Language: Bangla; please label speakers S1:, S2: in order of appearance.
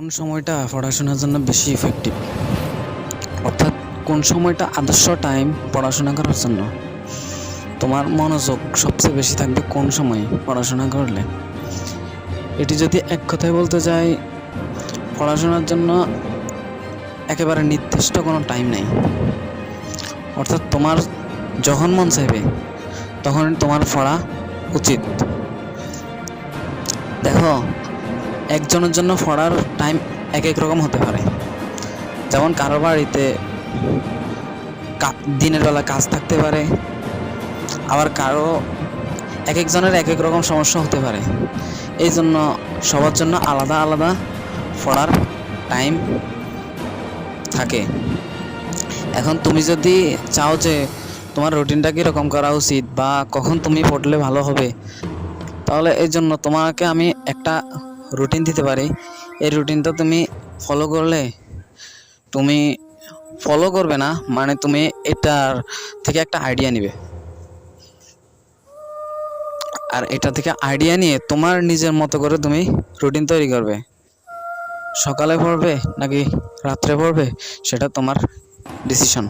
S1: কোন সময়টা পড়াশোনার জন্য বেশি ইফেক্টিভ অর্থাৎ কোন সময়টা আদর্শ টাইম পড়াশোনা করার জন্য? তোমার মনোযোগ সবচেয়ে বেশি থাকবে কোন সময় পড়াশোনা করলে? এটি যদি এক কথায় বলতে যাই, পড়াশোনার জন্য একেবারে নির্দিষ্ট কোনো টাইম নেই। অর্থাৎ তোমার যখন মন চাইবে, তখন তোমার পড়া উচিত। দেখো একজনের জন্য পড়ার টাইম এক এক রকম হতে পারে। যেমন কারও বাড়িতে দিনের বেলা কাজ থাকতে পারে, আবার কারও এক একজনের এক এক রকম সমস্যা হতে পারে। এই জন্য সবার জন্য আলাদা আলাদা পড়ার টাইম থাকে। এখন তুমি যদি চাও যে তোমার রুটিনটা কীরকম করা উচিত বা কখন তুমি পড়লে ভালো হবে, তাহলে এই জন্য তোমাকে আমি একটা রুটিন দিতে পারি। এই রুটিনটা তুমি ফলো করলে, তুমি ফলো করবে না মানে তুমি এটার থেকে একটা আইডিয়া নিবে। আর এটা থেকে আইডিয়া নিয়ে তোমার নিজের মতো করে তুমি রুটিন তৈরি করবে। সকালে পড়বে নাকি রাত্রে পড়বে, সেটা তোমার ডিসিশন